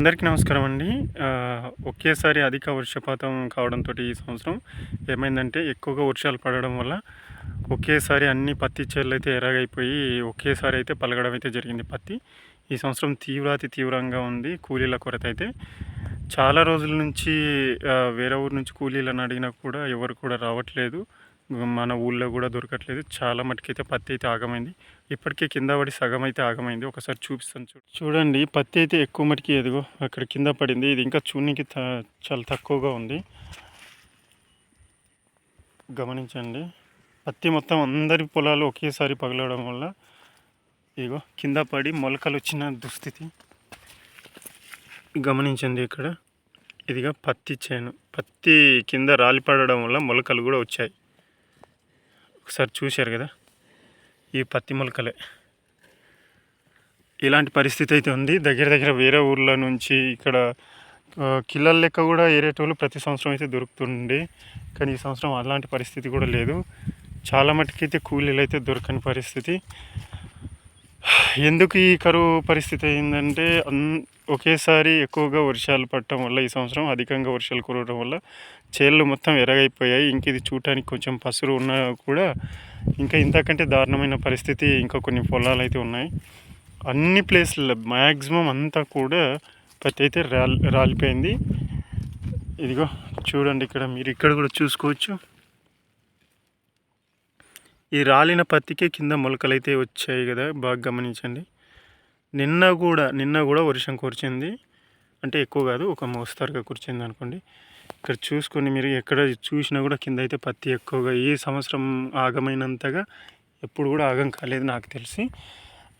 అందరికీ నమస్కారం అండి. ఒకేసారి అధిక వర్షపాతం కావడంతో ఈ సంవత్సరం ఏమైందంటే ఎక్కువగా వర్షాలు పడడం వల్ల ఒకేసారి అన్ని పత్తి చేలు అయితే ఎరగైపోయి ఒకేసారి అయితే పలగడం అయితే జరిగింది పత్తి. ఈ సంవత్సరం తీవ్రాతి తీవ్రంగా ఉంది కూలీల కొరత అయితే. చాలా రోజుల నుంచి వేరే ఊరు నుంచి కూలీలను అడిగినా కూడా ఎవరు కూడా రావట్లేదు. మన ఊళ్ళో కూడా దొరకట్లేదు. చాలా మటుకైతే పత్తి అయితే ఆగమైంది. ఇప్పటికే కింద పడి సగం అయితే ఆగమైంది. ఒకసారి చూపిస్తాను చూ చూడండి పత్తి అయితే ఎక్కువ మటుకి ఎదుగో అక్కడ కింద పడింది. ఇది ఇంకా చూనికి చాలా తక్కువగా ఉంది. గమనించండి. పత్తి మొత్తం అందరి పొలాలు ఒకేసారి పగలడం వల్ల ఇదిగో కింద పడి మొలకలు వచ్చిన దుస్థితి. గమనించండి ఇక్కడ. ఇదిగా పత్తి చేను. పత్తి కింద రాలిపడడం వల్ల మొలకలు కూడా వచ్చాయి. ఒకసారి చూశారు కదా? ఈ పత్తి మొలకలే ఇలాంటి పరిస్థితి అయితే ఉంది. దగ్గర దగ్గర వేరే ఊర్ల నుంచి ఇక్కడ కిల్లల లెక్క కూడా ఏరేటోళ్ళు ప్రతి సంవత్సరం అయితే దొరుకుతుండే. కానీ ఈ సంవత్సరం అలాంటి పరిస్థితి కూడా లేదు. చాలా మటుకైతే కూలీలు అయితే దొరకని పరిస్థితి. ఎందుకు ఈ కరువు పరిస్థితి అయిందంటే అన్ ఒకేసారి ఎక్కువగా వర్షాలు పడటం వల్ల ఈ సంవత్సరం అధికంగా వర్షాలు కురవడం వల్ల చేళ్ళు మొత్తం ఎరగైపోయాయి ఇంక ఇది చూడటానికి కొంచెం పసురు ఉన్నా కూడా ఇంకా ఇంతకంటే దారుణమైన పరిస్థితి ఇంకా కొన్ని పొలాలు అయితే ఉన్నాయి. అన్ని ప్లేస్లలో మ్యాక్సిమం అంతా కూడా పత్తి అయితే రాలి రాలిపోయింది. ఇదిగో చూడండి ఇక్కడ మీరు ఇక్కడ కూడా చూసుకోవచ్చు. ఈ రాలిన పత్తికే కింద మొలకలు అయితే వచ్చాయి కదా బాగా గమనించండి. నిన్న కూడా నిన్న కూడా వర్షం కురిచింది. అంటే ఎక్కువ కాదు ఒక మోస్తరుగా కురిచింది అనుకోండి. ఇక్కడ చూసుకొని మీరు ఎక్కడ చూసినా కూడా కింద అయితే పత్తి ఎక్కువగా ఈ సంవత్సరం ఆగమైనంతగా ఎప్పుడు కూడా ఆగం కాలేదు నాకు తెలిసి.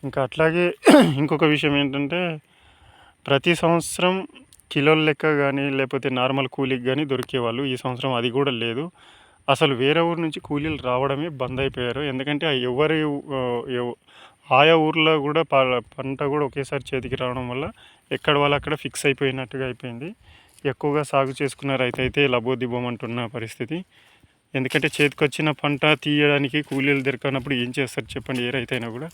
ఇంకా అట్లాగే ఇంకొక విషయం ఏంటంటే ప్రతి సంవత్సరం కిలోల లెక్క కానీ లేకపోతే నార్మల్ కూలీకి కానీ దొరికేవాళ్ళు ఈ సంవత్సరం అది కూడా లేదు. అసలు వేరే ఊరు నుంచి కూలీలు రావడమే బంద్ అయిపోయారు. ఎందుకంటే ఎవరి ఆయా ఊర్లో కూడా ప- పంట కూడా ఒకేసారి చేతికి రావడం వల్ల ఎక్కడ వాళ్ళు అక్కడ ఫిక్స్ అయిపోయినట్టుగా అయిపోయింది. ఎక్కువగా సాగు చేసుకున్న రైతు అయితే లబోదిబోమంటున్న పరిస్థితి. ఎందుకంటే చేతికొచ్చిన పంట తీయడానికి కూలీలు దొరకనప్పుడు ఏం చేస్తారు చెప్పండి ఏ రైతు అయినా కూడా.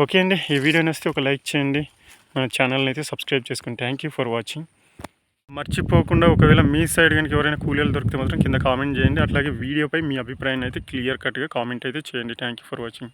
ఓకే అండి ఈ వీడియో నచ్చితే ఒక లైక్ చేయండి. మన ఛానల్ని అయితే సబ్స్క్రైబ్ చేసుకోండి థ్యాంక్ యూ ఫర్ వాచింగ్. మర్చిపోకుండా ఒకవేళ మీ సైడ్ కనుక ఎవరైనా కూలీలు దొరికితే మాత్రం కింద కామెంట్ చేయండి. అట్లాగే వీడియోపై మీ అభిప్రాయాన్ని అయితే క్లియర్ కట్గా కామెంట్ అయితే చేయండి. Thank you for watching.